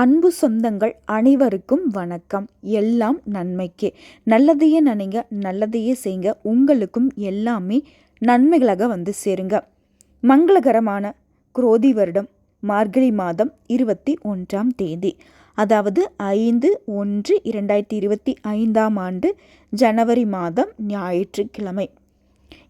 அன்பு சொந்தங்கள் அனைவருக்கும் வணக்கம். எல்லாம் நன்மைக்கே. நல்லதையே நினைங்க நல்லதையே செய்யுங்க உங்களுக்கும் எல்லாமே நன்மைகளாக வந்து சேருங்க. மங்களகரமான குரோதி வருடம் மார்கழி மாதம் இருபத்தி ஒன்றாம் தேதி. அதாவது ஐந்து ஒன்று இரண்டாயிரத்தி இருபத்தி ஐந்தாம் ஆண்டு ஜனவரி மாதம் ஞாயிற்றுக்கிழமை.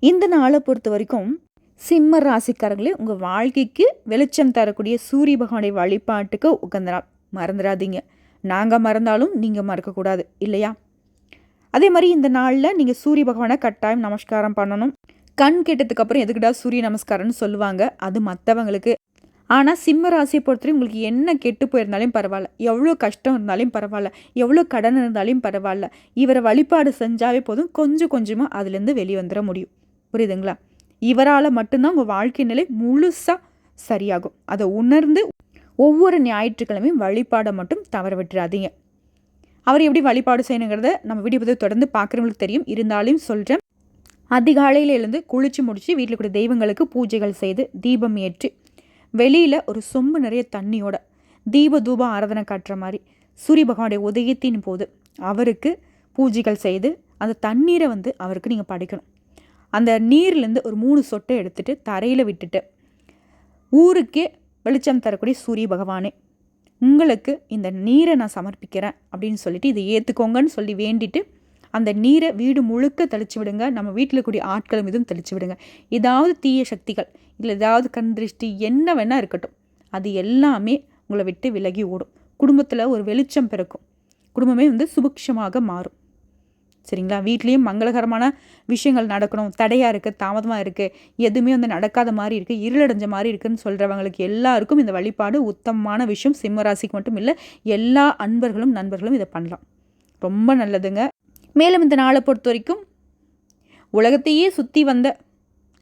இந்த நாளை பொறுத்த வரைக்கும் சிம்ம ராசிக்காரங்களே உங்கள் வாழ்க்கைக்கு வெளிச்சம் தரக்கூடிய சூரிய பகவானுடைய வழிபாட்டுக்கு உகந்த நாள் மறந்துடாதீங்க. நாங்கள் மறந்தாலும் நீங்கள் மறக்கக்கூடாது இல்லையா? அதே மாதிரி இந்த நாளில் நீங்கள் சூரிய பகவானை கட்டாயம் நமஸ்காரம் பண்ணணும். கண் கெட்டதுக்கப்புறம் எதுக்கிட்டா சூரிய நமஸ்காரம்னு சொல்லுவாங்க? அது மற்றவங்களுக்கு ஆனால் சிம்ம ராசியை பொறுத்தவரை உங்களுக்கு என்ன கெட்டு போயிருந்தாலும் பரவாயில்ல. எவ்வளோ கஷ்டம் இருந்தாலும் பரவாயில்ல. எவ்வளோ கடன் இருந்தாலும் பரவாயில்ல. இவரை வழிபாடு செஞ்சாவே போதும். கொஞ்சம் கொஞ்சமாக அதுலேருந்து வெளியே வந்துட முடியும். புரியுதுங்களா? இவரால் மட்டும்தான் உங்கள் வாழ்க்கை நிலை முழுசாக சரியாகும். அதை உணர்ந்து ஒவ்வொரு ஞாயிற்றுக்கிழமையும் வழிபாடை மட்டும் தவற விட்டுறாதீங்க. அவர் எப்படி வழிபாடு செய்யணுங்கிறத நம்ம வீடியோ பதிவு தொடர்ந்து பார்க்குறவங்களுக்கு தெரியும். இருந்தாலும் சொல்கிறேன் அதிகாலையில் எழுந்து குளித்து முடித்து வீட்டில் கூட தெய்வங்களுக்கு பூஜைகள் செய்து தீபம் ஏற்றி வெளியில் ஒரு சொம்பு நிறைய தண்ணியோட தீப தூபம் ஆராதனை காட்டுற மாதிரி சூரிய பகவானுடைய உதயத்தின் போது அவருக்கு பூஜைகள் செய்து அந்த தண்ணீரை வந்து அவருக்கு நீங்கள் படைக்கணும். அந்த நீர்லேருந்து ஒரு மூணு சொட்டை எடுத்துகிட்டு தரையில் விட்டுட்டு ஊருக்கே வெளிச்சம் தரக்கூடிய சூரிய பகவானே உங்களுக்கு இந்த நீரை நான் சமர்ப்பிக்கிறேன் அப்படின்னு சொல்லிட்டு இதை ஏற்றுக்கோங்கன்னு சொல்லி வேண்டிட்டு அந்த நீரை வீடு முழுக்க தெளிச்சு விடுங்க. நம்ம வீட்டில் கூடிய ஆட்களும் இதுவும் தெளிச்சு விடுங்க. ஏதாவது தீய சக்திகள் இல்லை ஏதாவது கண் திருஷ்டி என்ன வேணால் இருக்கட்டும் அது எல்லாமே உங்களை விட்டு விலகி ஓடும். குடும்பத்தில் ஒரு வெளிச்சம் பிறக்கும். குடும்பமே வந்து சுபிக்ஷமாக மாறும். சரிங்களா? வீட்லேயும் மங்களகரமான விஷயங்கள் நடக்கணும். தடையாக இருக்குது தாமதமாக இருக்குது எதுவுமே வந்து நடக்காத மாதிரி இருக்குது இருளடைஞ்ச மாதிரி இருக்குதுன்னு சொல்கிறவங்களுக்கு எல்லாருக்கும் இந்த வழிபாடு உத்தமமான விஷயம். சிம்மராசிக்கு மட்டும் இல்லை எல்லா அன்பர்களும் நண்பர்களும் இதை பண்ணலாம். ரொம்ப நல்லதுங்க. மேலும் இந்த நாளை பொறுத்த வரைக்கும் உலகத்தையே சுற்றி வந்த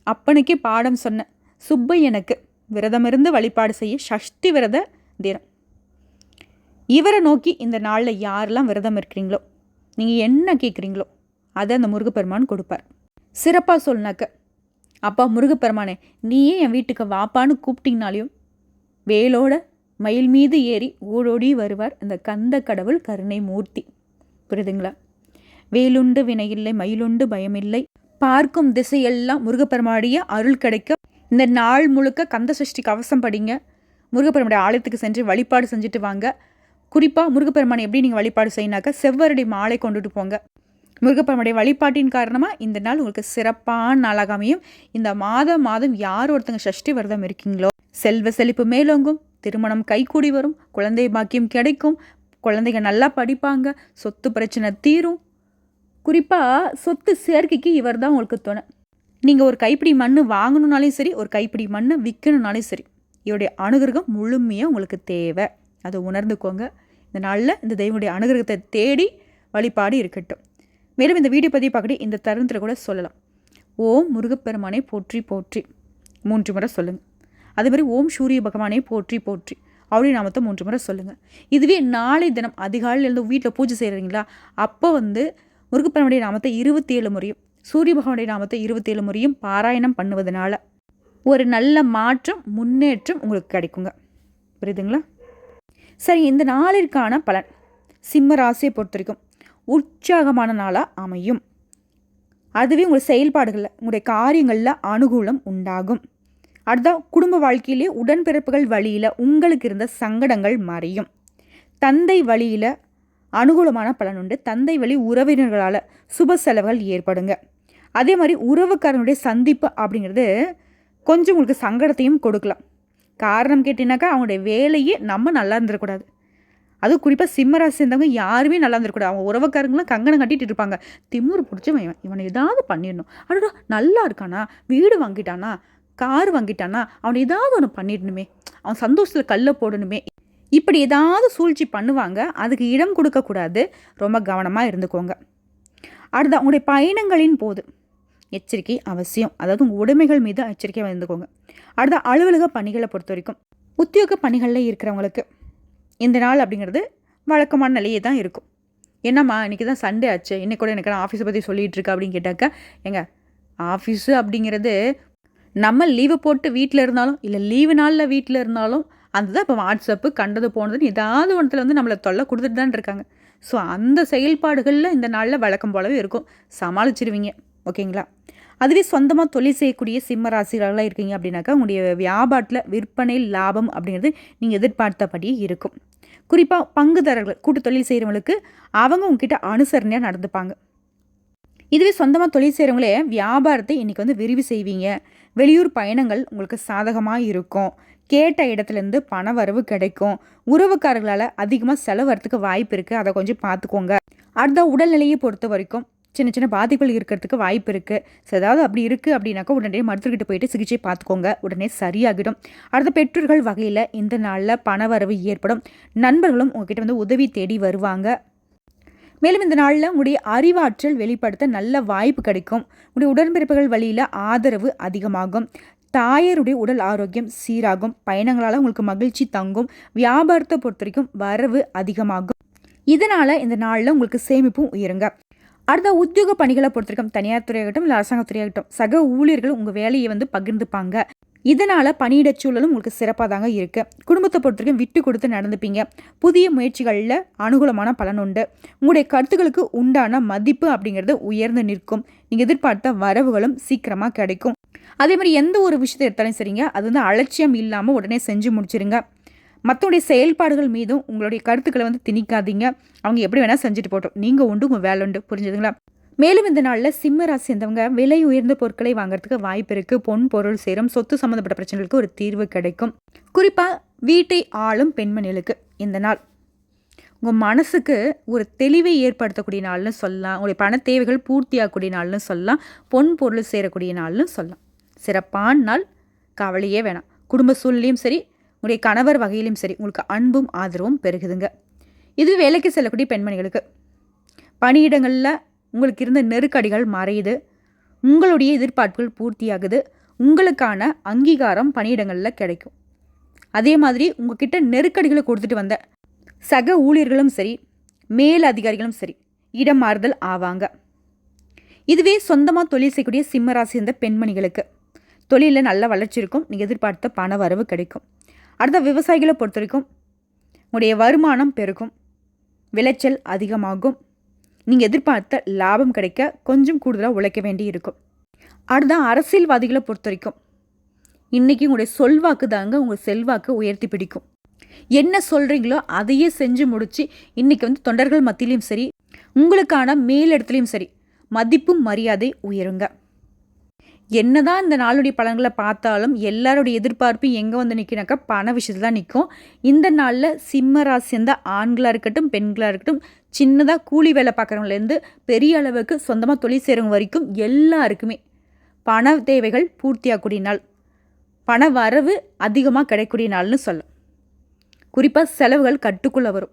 அப்பனுக்கே பாடம் சொன்ன சுப்பையனுக்கு விரதமிருந்து வழிபாடு செய்ய சஷ்டி விரத தினம். இவரை நோக்கி இந்த நாளில் யாரெல்லாம் விரதம் இருக்கிறீங்களோ நீங்கள் என்ன கேட்குறீங்களோ அதை அந்த முருகப்பெருமான் கொடுப்பார். சிறப்பாக சொல்னாக்க அப்பா முருகப்பெருமானே நீயே என் வீட்டுக்கு வாப்பான்னு கூப்பிட்டீங்கனாலையும் வேலோட மயில் மீது ஏறி ஓடோடி வருவார் இந்த கந்த கடவுள் கருணை மூர்த்தி புரியுதுங்களா? வேலுண்டு வினையில்லை மயிலுண்டு பயமில்லை. பார்க்கும் திசையெல்லாம் முருகப்பெருமாடிய அருள் கிடைக்க இந்த நாள் முழுக்க கந்த சஷ்டி கவசம் படிங்க. முருகப்பெருமாடைய ஆலயத்துக்கு சென்று வழிபாடு செஞ்சுட்டு வாங்க. குறிப்பாக முருகப்பெருமானை எப்படி நீங்கள் வழிபாடு செய்யினாக்கா செவ்வரடி மாலை கொண்டுட்டு போங்க. முருகப்பெருமனுடைய வழிபாட்டின் காரணமாக இந்த நாள் உங்களுக்கு சிறப்பான நாளாக அமையும். இந்த மாதம் மாதம் யார் ஒருத்தங்க சஷ்டி விரதம் இருக்கீங்களோ செல்வ செழிப்பு மேலோங்கும் திருமணம் கைகூடி வரும் குழந்தை பாக்கியம் கிடைக்கும் குழந்தைங்க நல்லா படிப்பாங்க சொத்து பிரச்சனை தீரும். குறிப்பாக சொத்து சேர்க்கைக்கு இவர் தான் உங்களுக்கு துணை. நீங்கள் ஒரு கைப்பிடி மண் வாங்கணுன்னாலும் சரி ஒரு கைப்பிடி மண்ணை விற்கணுன்னாலும் சரி இவருடைய அனுகிரகம் முழுமையாக உங்களுக்கு தேவை. அதை உணர்ந்துக்கோங்க. இந்த நாளில் இந்த தெய்வனுடைய அனுகிரகத்தை தேடி வழிபாடு இருக்கட்டும். மேலும் இந்த வீடியோ பதிவு பார்க்கடி இந்த தருணத்தில் கூட சொல்லலாம். ஓம் முருகப்பெருமானை போற்றி போற்றி. மூன்று முறை சொல்லுங்கள் அதே மாதிரி ஓம் சூரிய பகவானை போற்றி போற்றி. அவருடைய நாமத்தை மூன்று முறை சொல்லுங்கள் இதுவே நாளை தினம் அதிகாலையில் இருந்து வீட்டில் பூஜை செய்கிறீங்களா அப்போ வந்து முருகப்பெருமனுடைய நாமத்தை இருபத்தி ஏழு முறையும் சூரிய பகவானுடைய நாமத்தை இருபத்தேழு முறையும் பாராயணம் பண்ணுவதனால ஒரு நல்ல மாற்றம் முன்னேற்றம் உங்களுக்கு கிடைக்குங்க. புரியுதுங்களா? சரி இந்த நாளிற்கான பலன் சிம்ம ராசியை பொறுத்த வரைக்கும் உற்சாகமான நாளாக அமையும். அதுவே உங்கள் செயல்பாடுகளில் உங்களுடைய காரியங்களில் அனுகூலம் உண்டாகும். அடுத்த குடும்ப வாழ்க்கையிலே உடன்பிறப்புகள் வழியில் உங்களுக்கு இருந்த சங்கடங்கள் மறையும். தந்தை வழியில் அனுகூலமான பலன் உண்டு. தந்தை வழி உறவினர்களால் சுப செலவுகள் ஏற்படுங்க. அதே மாதிரி உறவுக்காரனுடைய சந்திப்பு அப்படிங்கிறது கொஞ்சம் உங்களுக்கு சங்கடத்தையும் கொடுக்கலாம். காரணம் கேட்டீங்கன்னாக்கா அவங்களுடைய வேலையே நம்ம நல்லா இருந்துடக்கூடாது அதுவும் குறிப்பாக சிம்மராசி சேர்ந்தவங்க யாருமே நல்லா இருந்திருக்கூடாது அவங்க உறவுக்காரங்களும் கங்கணம் கட்டிட்டு இருப்பாங்க. திமுர் பிடிச்சி இவன். இவனை ஏதாவது பண்ணிடணும். அடடா நல்லா இருக்கானா? வீடு வாங்கிட்டானா? கார் வாங்கிட்டானா? அவனை ஏதாவது ஒன்று பண்ணிடணுமே. அவன் சந்தோஷத்தில் கல்லை போடணுமே. இப்படி ஏதாவது சூழ்ச்சி பண்ணுவாங்க. அதுக்கு இடம் கொடுக்கக்கூடாது. ரொம்ப கவனமாக இருந்துக்கோங்க. அடுத்து அவங்களுடைய பயணங்களின் போது. எச்சரிக்கை அவசியம். அதாவது உங்கள் உடைமைகள் மீது எச்சரிக்கையாக இருந்துக்கோங்க அடுத்த அலுவலக பணிகளை பொறுத்த வரைக்கும் உத்தியோக பணிகளில் இருக்கிறவங்களுக்கு இந்த நாள் அப்படிங்கிறது வழக்கமான நிலையே தான் இருக்கும். என்னம்மா இன்றைக்கி தான் சண்டே ஆச்சு இன்னைக்கு கூட எனக்கு நான் ஆஃபீஸை பற்றி சொல்லிகிட்டு இருக்கா அப்படின்னு கேட்டாக்கா எங்க ஆஃபீஸு அப்படிங்கிறது நம்ம லீவை போட்டு வீட்டில் இருந்தாலும் இல்லை லீவு நாளில் வீட்டில் இருந்தாலும் அந்த தான் இப்போ வாட்ஸ்அப்பு கண்டது போனதுன்னு ஏதாவது ஒன்றத்தில் வந்து நம்மளை தொல்லை கொடுத்துட்டு தான் இருக்காங்க. ஸோ அந்த செயல்பாடுகளில் இந்த நாளில் வழக்கம் போலவே இருக்கும். சமாளிச்சிருவீங்க. ஓகேங்களா? அதுவே சொந்தமாக தொழில் செய்யக்கூடிய சிம்ம ராசிகளாக இருக்கீங்க அப்படின்னாக்கா உங்களுடைய வியாபாரத்தில் விற்பனை லாபம் அப்படிங்கிறது நீங்கள் எதிர்பார்த்தபடி இருக்கும். குறிப்பாக பங்குதாரர்கள் கூட்டு தொழில் செய்கிறவங்களுக்கு அவங்க உங்ககிட்ட அனுசரணையாக நடந்துப்பாங்க. இதுவே சொந்தமாக தொழில் செய்கிறவங்களே வியாபாரத்தை இன்றைக்கி வந்து விரிவு செய்வீங்க. வெளியூர் பயணங்கள் உங்களுக்கு சாதகமாக இருக்கும். கேட்ட இடத்துலேருந்து பண வரவு கிடைக்கும். உறவுக்காரர்களால் அதிகமாக செலவு வாய்ப்பு இருக்குது அதை கொஞ்சம் பார்த்துக்கோங்க. அடுத்த உடல்நிலையை பொறுத்த வரைக்கும் சின்ன சின்ன பாதிப்புகள் இருக்கிறதுக்கு வாய்ப்பு இருக்குது ஸோ ஏதாவது அப்படி இருக்குது அப்படின்னாக்கா உடனே மருத்துவர்கிட்ட போயிட்டு சிகிச்சை பார்த்துக்கோங்க. உடனே சரியாகிடும். அடுத்த பெற்றோர்கள் வகையில் இந்த நாளில் பண வரவு ஏற்படும். நண்பர்களும் உங்ககிட்ட வந்து உதவி தேடி வருவாங்க. மேலும் இந்த நாளில் உங்களுடைய அறிவாற்றல் வெளிப்படுத்த நல்ல வாய்ப்பு கிடைக்கும். உங்களுடைய உடன்பிறப்புகள் வழியில் ஆதரவு அதிகமாகும். தாயருடைய உடல் ஆரோக்கியம் சீராகும். பயணங்களால் உங்களுக்கு மகிழ்ச்சி தங்கும். வியாபாரத்தை பொறுத்த வரைக்கும் வரவு அதிகமாகும். இதனால் இந்த நாளில் உங்களுக்கு சேமிப்பும் உயருங்க. அடுத்த உத்தியோக பணிகளை பொறுத்திருக்கும் தனியார் துறையாகட்டும் இல்லை அரசாங்க துறையாகட்டும் சக ஊழியர்கள் உங்கள் வேலையை வந்து பகிர்ந்துப்பாங்க. இதனால் பணியிட சூழலும் உங்களுக்கு சிறப்பாக தாங்க இருக்குது குடும்பத்தை பொறுத்திருக்கும் விட்டு கொடுத்து நடந்துப்பீங்க. புதிய முயற்சிகளில் அனுகூலமான பலன் உண்டு. உங்களுடைய கருத்துக்களுக்கு உண்டான மதிப்பு அப்படிங்கிறது உயர்ந்து நிற்கும். நீங்கள் எதிர்பார்த்த வரவுகளும் சீக்கிரமாக கிடைக்கும். அதே மாதிரி எந்த ஒரு விஷயத்தை எடுத்தாலும் சரிங்க. அது வந்து அலட்சியம் இல்லாமல் உடனே செஞ்சு முடிச்சிருங்க. மற்றவங்களுடைய செயல்பாடுகள் மீதும் உங்களுடைய கருத்துக்களை வந்து திணிக்காதீங்க. அவங்க எப்படி வேணால் செஞ்சுட்டு போட்டோம் நீங்கள் உண்டு உங்கள் வேலை உண்டு. புரிஞ்சுதுங்களா? மேலும் இந்த நாளில் சிம்ம ராசி சேர்ந்தவங்க விலை உயர்ந்த பொருட்களை வாங்குறதுக்கு வாய்ப்பு இருக்குது பொன் பொருள் சேரும். சொத்து சம்மந்தப்பட்ட பிரச்சனைகளுக்கு ஒரு தீர்வு கிடைக்கும். குறிப்பாக வீட்டை ஆளும் பெண்மணிகளுக்கு இந்த நாள். உங்கள் மனசுக்கு ஒரு தெளிவை ஏற்படுத்தக்கூடிய நாள்னு சொல்லலாம். உங்களுடைய பண தேவைகள் பூர்த்தியாகக்கூடிய நாள்னு சொல்லலாம். பொன் பொருள் சேரக்கூடிய நாள்னு சொல்லலாம். சிறப்பான நாள். கவலையே வேணாம். குடும்ப சூழ்நிலையும் சரி உங்களுடைய கணவர் வகையிலும் சரி உங்களுக்கு அன்பும் ஆதரவும் பெருகுதுங்க. இது வேலைக்கு செல்லக்கூடிய பெண்மணிகளுக்கு. பணியிடங்களில் உங்களுக்கு இருந்த நெருக்கடிகள் மறையுது. உங்களுடைய எதிர்பார்ப்புகள் பூர்த்தியாகுது. உங்களுக்கான அங்கீகாரம் பணியிடங்களில் கிடைக்கும். அதே மாதிரி உங்ககிட்ட நெருக்கடிகளை கொடுத்துட்டு வந்த சக ஊழியர்களும் சரி மேல் அதிகாரிகளும் சரி இடம் மாறுதல் ஆவாங்க. இதுவே சொந்தமாக தொழில் செய்யக்கூடிய சிம்மராசி இருந்த பெண்மணிகளுக்கு. தொழிலில் நல்ல வளர்ச்சி இருக்கும். நீங்கள் எதிர்பார்த்த பண வரவு கிடைக்கும். அடுத்த விவசாயிகளை பொறுத்த வரைக்கும் உங்களுடைய வருமானம் பெருகும் விளைச்சல் அதிகமாகும் நீங்கள் எதிர்பார்த்த லாபம் கிடைக்க கொஞ்சம் கூடுதலாக உழைக்க வேண்டி இருக்கும் அடுத்த அரசியல்வாதிகளை பொறுத்த வரைக்கும் இன்றைக்கி உங்களுடைய சொல்வாக்கு தாங்க உங்கள் செல்வாக்கு உயர்த்தி பிடிக்கும். என்ன சொல்கிறீங்களோ அதையே செஞ்சு முடித்து இன்றைக்கி வந்து தொண்டர்கள் மத்தியிலையும் சரி உங்களுக்கான மேலிடத்துலையும் சரி மதிப்பும் மரியாதை உயருங்க. என்னதான் இந்த நாளுடைய பலன்களை பார்த்தாலும் எல்லாருடைய எதிர்பார்ப்பு எங்கே வந்து நிற்கினாக்கா பண விஷயத்தில் தான் நிற்கும் இந்த நாளில் சிம்ம ராசி சேர்ந்த ஆண்களாக இருக்கட்டும் பெண்களாக இருக்கட்டும் சின்னதாக கூலி வேலை பார்க்குறவங்கலேருந்து பெரிய அளவுக்கு சொந்தமாக தொழில் செய்கிறவங்க வரைக்கும் எல்லாருக்குமே பண தேவைகள் பூர்த்தியாகக்கூடிய நாள். பண வரவு அதிகமாக கிடைக்கக்கூடிய நாள்னு சொல்லும் குறிப்பாக செலவுகள் கட்டுக்குள்ளே வரும்.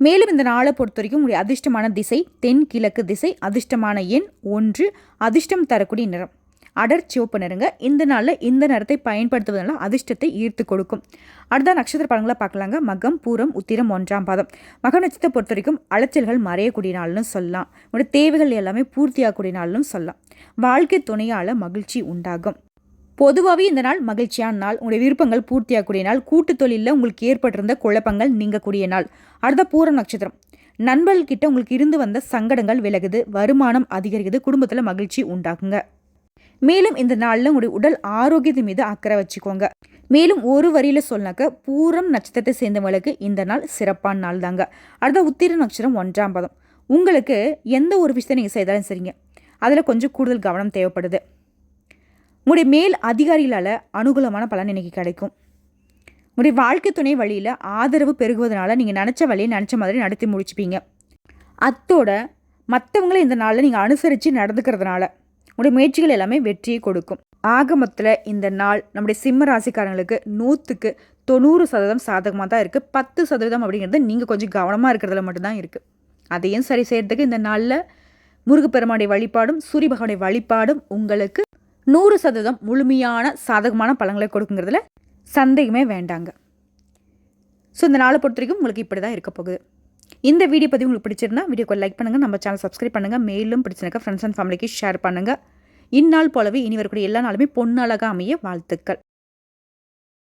மேலும் இந்த நாளை பொறுத்த வரைக்கும் உங்களுடைய அதிர்ஷ்டமான திசை தென் கிழக்கு திசை அதிர்ஷ்டமான எண் ஒன்று அதிர்ஷ்டம் தரக்கூடிய நிறம். அடர் சிவப்பு நிறங்க இந்த நாளில் இந்த நிறத்தை பயன்படுத்துவதனால அதிர்ஷ்டத்தை ஈர்த்து கொடுக்கும். அடுத்த நட்சத்திர படங்களை பார்க்கலாங்க. மகம் பூரம் உத்திரம் ஒன்றாம் பாதம். மக நட்சத்திரத்தை பொறுத்த வரைக்கும் அலைச்சல்கள் மறையக்கூடிய நாள்னு சொல்லலாம். உங்களோட தேவைகள் எல்லாமே பூர்த்தியாகக்கூடிய நாள்னு சொல்லலாம். வாழ்க்கை துணையால் மகிழ்ச்சி உண்டாகும். பொதுவாகவே இந்த நாள் மகிழ்ச்சியான நாள். உங்களுடைய விருப்பங்கள் பூர்த்தியாகக்கூடிய நாள். கூட்டு தொழிலில் உங்களுக்கு ஏற்பட்டிருந்த குழப்பங்கள் நீங்கக்கூடிய நாள். அடுத்த பூர நட்சத்திரம். நண்பர்கள்கிட்ட உங்களுக்கு இருந்து வந்த சங்கடங்கள் விலகுது. வருமானம் அதிகரிக்குது. குடும்பத்தில் மகிழ்ச்சி உண்டாகுங்க. மேலும் இந்த நாளில் உங்களுடைய உடல் ஆரோக்கியத்து மீது அக்கறை வச்சுக்கோங்க. மேலும் ஒரு வரியில் சொன்னாக்க பூரம் நட்சத்திரத்தை சேர்ந்தவங்களுக்கு இந்த நாள் சிறப்பான நாள் தாங்க. அடுத்த உத்திர நட்சத்திரம் ஒன்றாம் பதம். உங்களுக்கு எந்த ஒரு விஷயத்தை நீங்கள் செய்தாலும் சரிங்க. அதில் கொஞ்சம் கூடுதல் கவனம் தேவைப்படுது. உங்களுடைய மேல் அதிகாரிகளால் அனுகூலமான பலன் இன்னைக்கு கிடைக்கும். உங்களுடைய வாழ்க்கை துணை வழியில் ஆதரவு பெருகுவதனால நீங்கள் நினச்ச வழியை நினச்ச மாதிரி நடத்தி முடிச்சுப்பீங்க. அத்தோட மற்றவங்களை இந்த நாளில் நீங்கள் அனுசரித்து நடந்துக்கிறதுனால உங்களுடைய முயற்சிகள் எல்லாமே வெற்றியை கொடுக்கும். ஆகமத்தில் இந்த நாள் நம்முடைய சிம்ம ராசிக்காரங்களுக்கு நூற்றுக்கு தொண்ணூறு சதவீதம் சாதகமாக தான் இருக்குது பத்து சதவீதம் அப்படிங்கிறது நீங்கள் கொஞ்சம் கவனமாக இருக்கிறதுல மட்டும்தான் இருக்குது அதையும் சரி செய்கிறதுக்கு இந்த நாளில் முருகப்பெருமானுடைய வழிபாடும் சூரிய பகவானுடைய வழிபாடும் உங்களுக்கு நூறு சதவீதம் முழுமையான சாதகமான பழங்களை கொடுக்குங்கிறதுல சந்தேகமே வேண்டாங்க. ஸோ இந்த நாளை பொறுத்த வரைக்கும் உங்களுக்கு இப்படி தான் இருக்க போகுது. இந்த வீடியோ பற்றி உங்களுக்கு பிடிச்சிருந்தா வீடியோக்கு லைக் பண்ணுங்கள் நம்ம சேனல் சப்ஸ்கிரைப் பண்ணுங்கள் மேலும் பிடிச்சிருக்க ஃப்ரெண்ட்ஸ் அண்ட் ஃபேமிலிக்கு ஷேர் பண்ணுங்கள் இந்நாள் போலவே இனி வரக்கூடிய எல்லா நாளுமே பொன்னழகாக அமைய வாழ்த்துக்கள்.